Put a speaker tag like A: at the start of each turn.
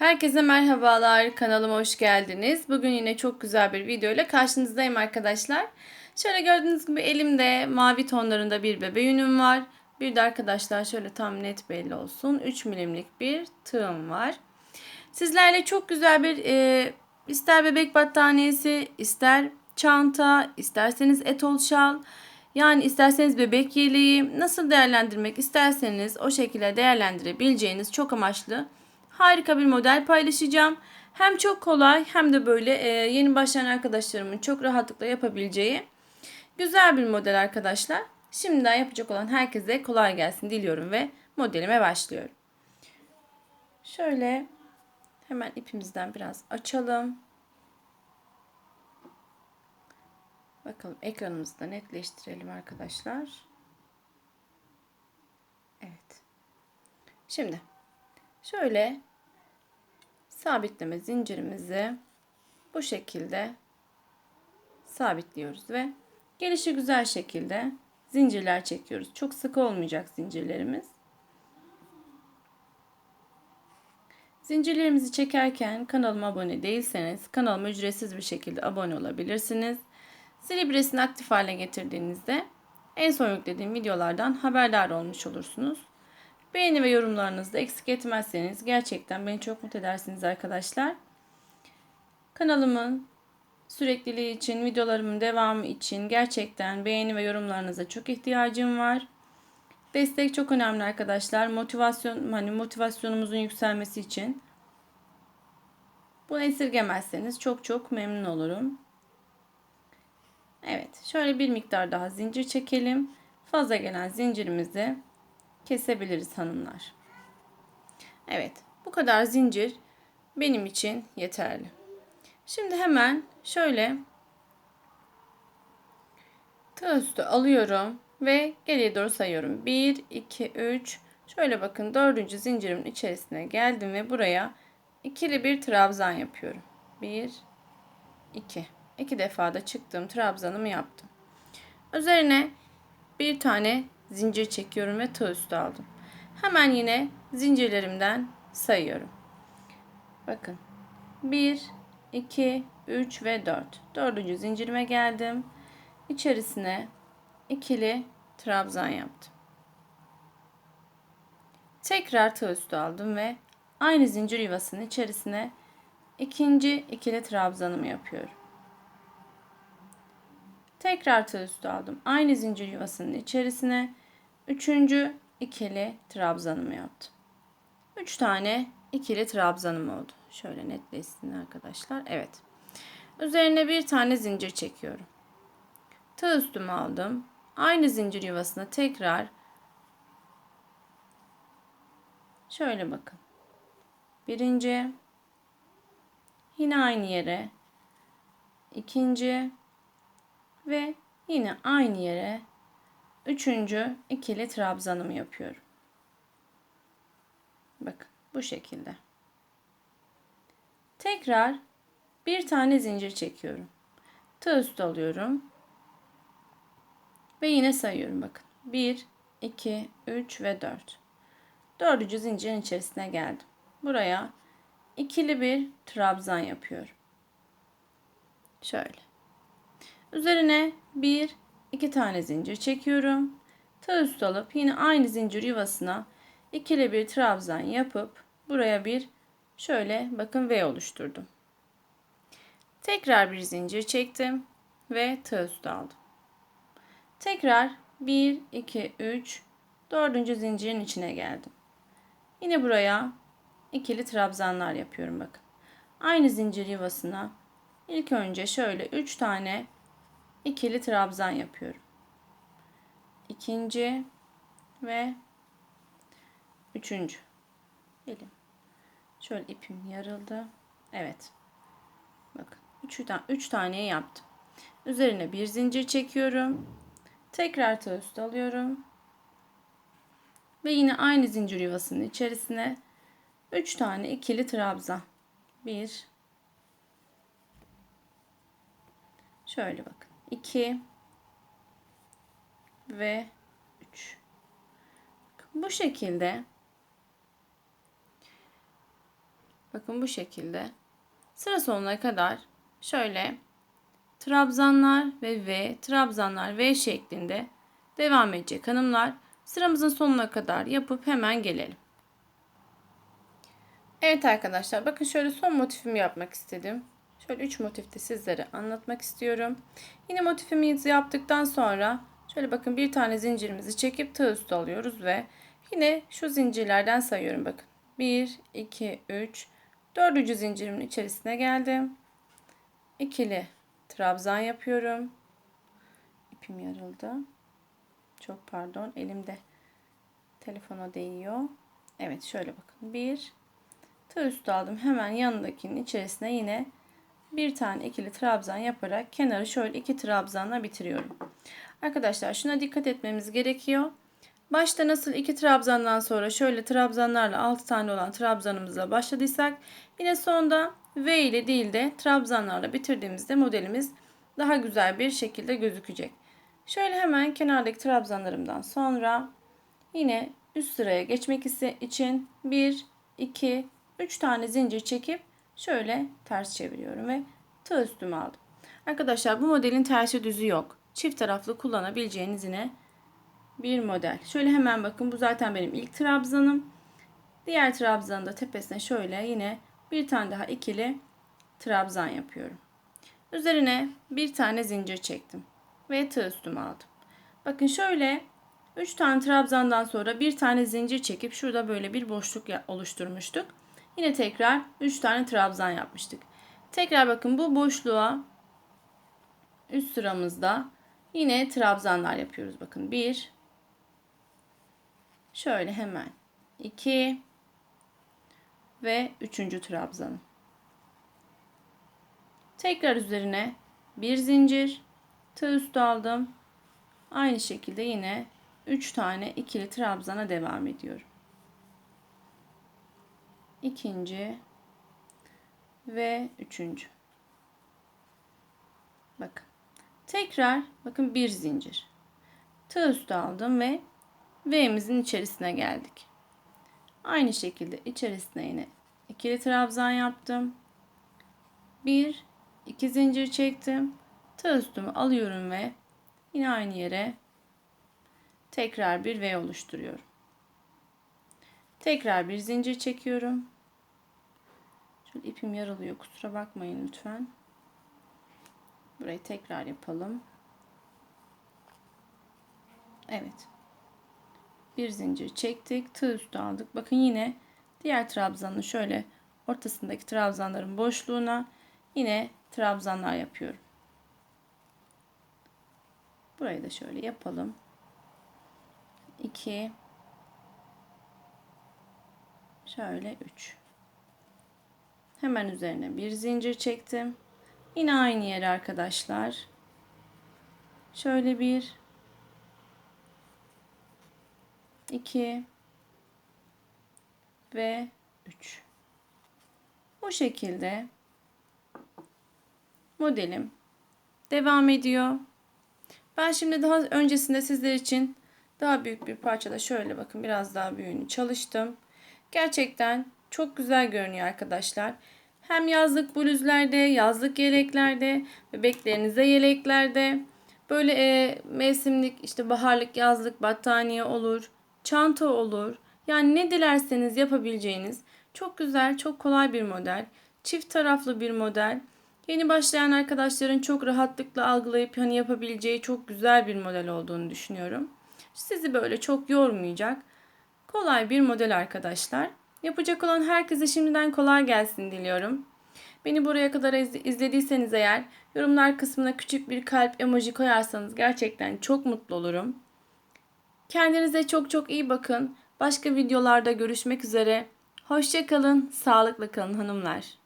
A: Herkese merhabalar, kanalıma hoş geldiniz. Bugün yine çok güzel bir video ile karşınızdayım arkadaşlar. Şöyle gördüğünüz gibi elimde mavi tonlarında bir bebe yünüm var. Bir de arkadaşlar şöyle tam net belli olsun 3 milimlik bir tığım var. Sizlerle çok güzel bir e, ister bebek battaniyesi, ister çanta, isterseniz etol şal, yani isterseniz bebek yeleği nasıl değerlendirmek isterseniz o şekilde değerlendirebileceğiniz çok amaçlı harika bir model paylaşacağım. Hem çok kolay hem de böyle e, yeni başlayan arkadaşlarımın çok rahatlıkla yapabileceği güzel bir model arkadaşlar. Şimdiden yapacak olan herkese kolay gelsin diliyorum ve modelime başlıyorum. Şöyle hemen ipimizden biraz açalım. Bakalım ekranımızı da netleştirelim arkadaşlar. Evet. Şimdi şöyle sabitleme zincirimizi bu şekilde sabitliyoruz ve gelişi güzel şekilde zincirler çekiyoruz. Çok sık olmayacak zincirlerimiz. Zincirlerimizi çekerken kanalıma abone değilseniz kanalıma ücretsiz bir şekilde abone olabilirsiniz. Zil ibresini aktif hale getirdiğinizde en son yüklediğim videolardan haberdar olmuş olursunuz. Beğeni ve yorumlarınızı da eksik etmezseniz gerçekten beni çok mutlu edersiniz arkadaşlar. Kanalımın sürekliliği için, videolarımın devamı için gerçekten beğeni ve yorumlarınıza çok ihtiyacım var. Destek çok önemli arkadaşlar. Motivasyon hani motivasyonumuzun yükselmesi için. Bunu esirgemezseniz çok çok memnun olurum. Evet, şöyle bir miktar daha zincir çekelim. Fazla gelen zincirimizi kesebiliriz hanımlar. Evet, bu kadar zincir benim için yeterli. Şimdi hemen şöyle tığ üstü alıyorum ve geriye doğru sayıyorum. 1, 2, 3. Şöyle bakın dördüncü zincirimin içerisine geldim ve buraya ikili bir trabzan yapıyorum. 1, 2. İki defa da çıktım trabzanımı yaptım. Üzerine bir tane zincir çekiyorum ve tığ üstü aldım. Hemen yine zincirlerimden sayıyorum. Bakın 1, 2, 3 ve 4. Dördüncü zincirime geldim. İçerisine ikili trabzan yaptım. Tekrar tığ üstü aldım ve aynı zincir yuvasının içerisine ikinci ikili trabzanımı yapıyorum. Tekrar tığ üstü aldım. Aynı zincir yuvasının içerisine üçüncü ikili trabzanımı yaptım. Üç tane ikili trabzanım oldu. Şöyle netleşsin arkadaşlar. Evet. Üzerine bir tane zincir çekiyorum. Tığ üstümü aldım. Aynı zincir yuvasına tekrar şöyle bakın. Birinci yine aynı yere ikinci ve yine aynı yere üçüncü ikili trabzanımı yapıyorum. Bakın bu şekilde. Tekrar bir tane zincir çekiyorum. Tığ üstü alıyorum. Ve yine sayıyorum bakın. 1, 2, 3 ve 4. Dördüncü zincirin içerisine geldim. Buraya ikili bir trabzan yapıyorum. Şöyle. Üzerine bir iki tane zincir çekiyorum. Tığ üstü alıp yine aynı zincir yuvasına ikili bir trabzan yapıp buraya bir şöyle bakın V oluşturdum. Tekrar bir zincir çektim ve tığ üstü aldım. Tekrar 1 2 3 dördüncü zincirin içine geldim. Yine buraya ikili trabzanlar yapıyorum bakın. Aynı zincir yuvasına ilk önce şöyle 3 tane ikili trabzan yapıyorum. İkinci ve üçüncü. Elim. Şöyle ipim yarıldı. Evet. Bakın. Üç, üç tane yaptım. Üzerine bir zincir çekiyorum. Tekrar tığ üstü alıyorum. Ve yine aynı zincir yuvasının içerisine 3 tane ikili trabzan. 1 Şöyle bakın. 2 ve 3. Bu şekilde Bakın bu şekilde. Sıra sonuna kadar şöyle trabzanlar ve V, trabzanlar V şeklinde devam edecek hanımlar. Sıramızın sonuna kadar yapıp hemen gelelim. Evet arkadaşlar bakın şöyle son motifimi yapmak istedim. Şöyle 3 motifte sizlere anlatmak istiyorum. Yine motifimizi yaptıktan sonra şöyle bakın bir tane zincirimizi çekip tığ üstü alıyoruz ve yine şu zincirlerden sayıyorum bakın. 1, 2, 3, dördüncü zincirimin içerisine geldim. İkili trabzan yapıyorum. İpim yarıldı. Çok pardon elimde telefona değiyor. Evet şöyle bakın. 1, tığ üstü aldım. Hemen yanındakinin içerisine yine bir tane ikili trabzan yaparak kenarı şöyle iki trabzanla bitiriyorum. Arkadaşlar şuna dikkat etmemiz gerekiyor. Başta nasıl iki trabzandan sonra şöyle trabzanlarla 6 tane olan trabzanımıza başladıysak yine sonda V ile değil de trabzanlarla bitirdiğimizde modelimiz daha güzel bir şekilde gözükecek. Şöyle hemen kenardaki trabzanlarımdan sonra yine üst sıraya geçmek için 1, 2, 3 tane zincir çekip şöyle ters çeviriyorum ve tığ üstüme aldım. Arkadaşlar bu modelin tersi düzü yok. Çift taraflı kullanabileceğiniz yine bir model. Şöyle hemen bakın bu zaten benim ilk trabzanım. Diğer trabzanı da tepesine şöyle yine bir tane daha ikili trabzan yapıyorum. Üzerine bir tane zincir çektim ve tığ üstüme aldım. Bakın şöyle 3 tane trabzandan sonra bir tane zincir çekip şurada böyle bir boşluk oluşturmuştuk. Yine tekrar 3 tane trabzan yapmıştık. Tekrar bakın bu boşluğa üst sıramızda yine trabzanlar yapıyoruz. Bakın 1 şöyle hemen 2 ve 3. trabzanım. Tekrar üzerine bir zincir tığ üstü aldım. Aynı şekilde yine 3 tane ikili trabzana devam ediyorum ikinci ve üçüncü. Bakın. Tekrar bakın bir zincir. Tığ üstü aldım ve V'mizin içerisine geldik. Aynı şekilde içerisine yine ikili trabzan yaptım. Bir, iki zincir çektim. Tığ üstümü alıyorum ve yine aynı yere tekrar bir V oluşturuyorum. Tekrar bir zincir çekiyorum. Şöyle ipim yaralıyor. Kusura bakmayın lütfen. Burayı tekrar yapalım. Evet. Bir zincir çektik. Tığ üstü aldık. Bakın yine diğer trabzanın şöyle ortasındaki trabzanların boşluğuna yine trabzanlar yapıyorum. Burayı da şöyle yapalım. 2 Şöyle 3. Hemen üzerine bir zincir çektim. Yine aynı yere arkadaşlar. Şöyle bir 2 ve 3. Bu şekilde modelim devam ediyor. Ben şimdi daha öncesinde sizler için daha büyük bir parçada şöyle bakın biraz daha büyüğünü çalıştım. Gerçekten çok güzel görünüyor arkadaşlar. Hem yazlık bluzlerde, yazlık yeleklerde, bebeklerinize yeleklerde, böyle e, mevsimlik işte baharlık, yazlık battaniye olur, çanta olur. Yani ne dilerseniz yapabileceğiniz çok güzel, çok kolay bir model. Çift taraflı bir model. Yeni başlayan arkadaşların çok rahatlıkla algılayıp hani yapabileceği çok güzel bir model olduğunu düşünüyorum. Sizi böyle çok yormayacak. Kolay bir model arkadaşlar. Yapacak olan herkese şimdiden kolay gelsin diliyorum. Beni buraya kadar izlediyseniz eğer yorumlar kısmına küçük bir kalp emoji koyarsanız gerçekten çok mutlu olurum. Kendinize çok çok iyi bakın. Başka videolarda görüşmek üzere. Hoşçakalın, sağlıklı kalın hanımlar.